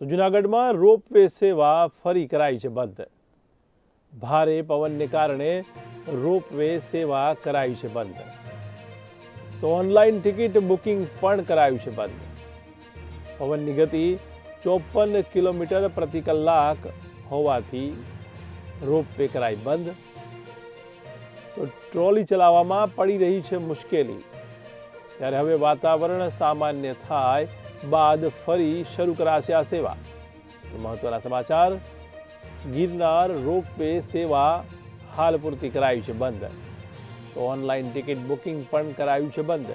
તો જૂનાગઢમાં રોપવે સેવા ફરી કરાઈ છે બંધ. ભારે પવનને કારણે રોપવે સેવા કરાઈ છે બંધ. તો ઓનલાઈન ટિકિટ બુકિંગ પણ કરાયું છે બંધ. પવનની ગતિ ચોપન કિલોમીટર પ્રતિ કલાક હોવાથી રોપવે કરાઈ બંધ. તો ટ્રોલી ચલાવવામાં પડી રહી છે મુશ્કેલી. ત્યારે હવે વાતાવરણ સામાન્ય થાય બાદ ફરી શરૂ કરાશે આ સેવા. મહત્વના સમાચાર, ગિરનાર રોપવે સેવા હાલ પૂરતી કરાયું છે બંધ. તો ઓનલાઈન ટિકિટ બુકિંગ પણ કરાયું છે બંધ.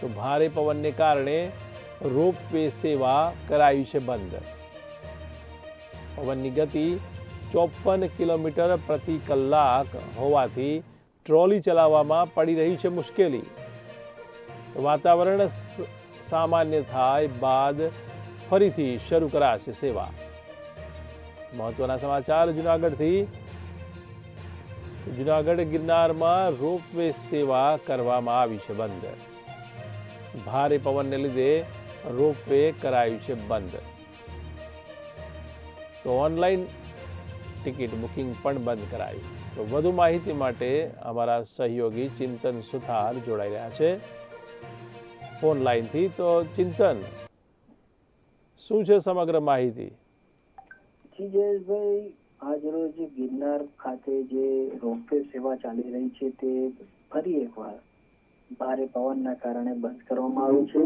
તો ભારે પવનને કારણે રોપવે સેવા કરાયું છે બંધ. પવનની ગતિ ચોપન કિલોમીટર પ્રતિ કલાક હોવાથી ટ્રોલી ચલાવવામાં પડી રહી છે મુશ્કેલી. તો વાતાવરણ સામાન્ય થાય બાદ ફરીથી શરૂ કરાશે સેવા. મહત્વના સમાચાર, જુનાગઢથી. જુનાગઢ ગિરનારમાં રોપવે સેવા કરવામાં આવી છે બંધ. ભારે પવનને લીધે રોપવે કરાયું છે બંધ. તો ઓનલાઈન ટિકિટ બુકિંગ પણ બંધ કરાયું. તો વધુ માહિતી માટે અમારા સહયોગી ચિંતન સુથાર જોડાઈ રહ્યા છે. ફોન લાઈનથી તો ચિંતન. શું છે સમગ્ર માહિતી? જી જયેશભાઈ આજરોજ ગિરનાર ખાતે જે રોપવે સેવા ચાલી રહી છે તે ફરી એકવાર ભારે પવનના કારણે બંધ કરવામાં આવ્યું છે.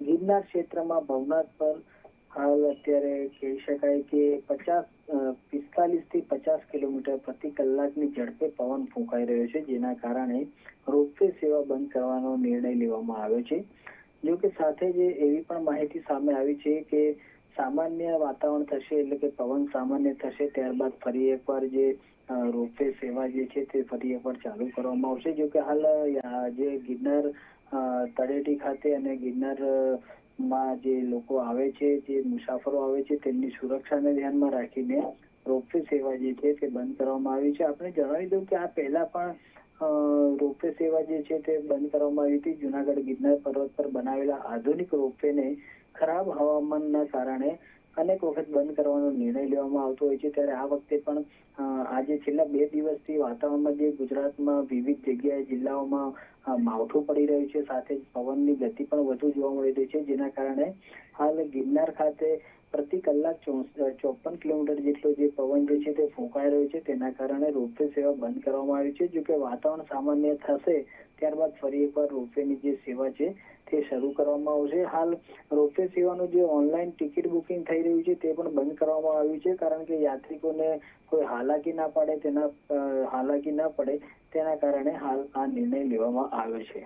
ગિરનાર ક્ષેત્રમાં ભવનાથ પર હાલ અત્યારે કહી શકાય કે પચાસ પિસ્તાલીસથી પચાસ કિલોમીટર પ્રતિ કલાકની ઝડપે પવન ફૂંકાઈ રહ્યો છે, જેના કારણે રોપવે સેવા બંધ કરવાનો નિર્ણય લેવામાં આવ્યો છે. જો કે સાથે જ એવી પણ માહિતી સામે આવી છે કે સામાન્ય વાતાવરણ થશે એટલે કે પવન સામાન્ય થશે ત્યારબાદ ફરી એકવાર જે રોપવે સેવા જે છે તે ફરી એકવાર ચાલુ કરવામાં આવશે. જો કે હાલ જે ગિરનાર તળેટી ખાતે અને ગિરનારમાં જે લોકો આવે છે, જે મુસાફરો આવે છે, તેમની સુરક્ષાને ધ્યાનમાં રાખીને રોપવે સેવા જે છે તે બંધ કરવામાં આવી છે. આપણે જણાવી દઉં કે આ પહેલા પણ રોપવે સેવા જે છે તે બંધ કરવામાં આવી હતી. જુનાગઢ ગિરનાર પર્વત પર બનાવેલા આધુનિક રોપવેને ખરાબ હવામાનના કારણે અનેક વખત બંધ કરવાનો નિર્ણય લેવામાં આવતો હોય છે. ત્યારે આ વખતે પણ આજે છેલ્લા બે દિવસથી વાતાવરણમાં જે ગુજરાતમાં વિવિધ જગ્યાએ, જિલ્લાઓમાં માવઠું પડી રહ્યું છે. સાથે જ પવનની ગતિ પણ વધુ જોવા મળી રહી છે. જેના કારણે હાલ ગિરનાર ખાતે પ્રતિ કલાક ચોપન કિલોમીટર જેટલો જે પવન જે છે તે ફૂંકાઈ રહ્યો છે, તેના કારણે રોપવે સેવા બંધ કરવામાં આવી છે. જો કે વાતાવરણ સામાન્ય થશે, ત્યારબાદ ફરી એકવાર રોપવેની જે સેવા છે તે શરૂ કરવામાં આવશે. હાલ રોપવે સેવાનું જે ઓનલાઈન ટિકિટ બુકિંગ થઈ રહ્યું છે તે પણ બંધ કરવામાં આવ્યું છે, કારણ કે યાત્રિકોને કોઈ હાલાકી ના પડે, તેના હાલાકી ના પડે, તેના કારણે હાલ આ નિર્ણય લેવામાં આવ્યો છે.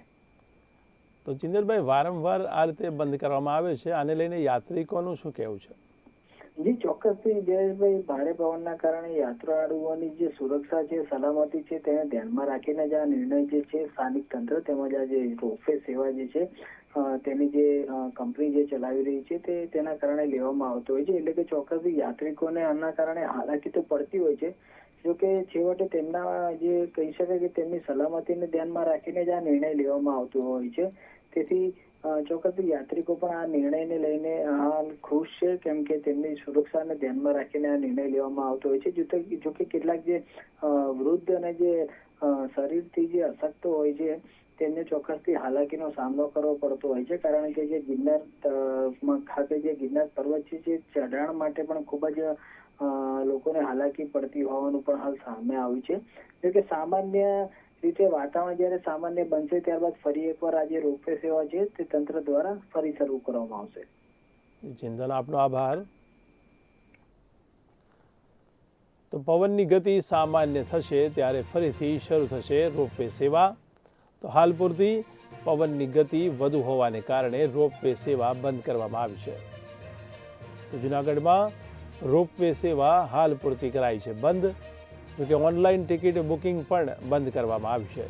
તો ચિંદરભાઈ વારંવાર આ રીતે બંધ કરવામાં આવે છે, આને લઈને યાત્રિકોનું શું કહેવું છે? જી ચોક્કસથી જયેશભાઈ ભારે પવનના કારણે યાત્રાળુઓની જે સુરક્ષા છે, સલામતી છે, તેને ધ્યાનમાં રાખીને જ આ નિર્ણય જે છે, સ્થાનિક તંત્ર તેમજ આ જે રોપવે સેવા જે છે તેની જે કંપની જે ચલાવી રહી છે, તે તેના કારણે લેવામાં આવતો હોય છે. એટલે કે ચોક્કસથી યાત્રિકોને આના કારણે હાલાકી તો પડતી હોય છે. જો કે છેવટે તેમના જે કહી શકાય કે તેમની સલામતીને ધ્યાનમાં રાખીને જ આ નિર્ણય લેવામાં આવતો હોય છે. તેથી ચોક્કસ યાત્રિકો પણ આ નિર્ણયને લઈને હાલ ખુશ છે, કેમ કે તેમની સુરક્ષાને ધ્યાનમાં રાખીને આ નિર્ણય લેવામાં આવતો હોય છે. જો કે કેટલાક જે વૃદ્ધ અને જે શરીરથી જે અશક્ત હોય છે, તેમને ચોક્કસથી હાલાકીનો સામનો કરવો પડતો હોય છે. કારણ કે જે ગિરનાર ખાતે જે ગિરનાર પર્વત છે, જે ચઢાણ માટે પણ ખૂબ જ લોકોને હાલાકી પડતી હોવાનું પણ હાલ સામે આવ્યું છે. જો કે સામાન્ય રીતે વાતાવરણ જ્યારે સામાન્ય બનશે, ત્યારબાદ ફરી એકવાર આ રોપવે સેવા છે તે તંત્ર દ્વારા ફરી શરૂ કરવામાં આવશે. જિંદલ, આપનો આભાર. તો પવનની ગતિ સામાન્ય થશે, ત્યારે ફરીથી શરૂ થશે રોપવે સેવા. તો હાલ પૂરતી પવનની ગતિ વધુ હોવાને કારણે રોપવે સેવા બંધ કરવામાં આવી છે. તો જુનાગઢમાં રોપવે સેવા હાલ પૂરતી કરાઈ છે, બંધ. જોકે ઓનલાઈન ટિકિટ બુકિંગ પણ બંધ કરવામાં આવી છે.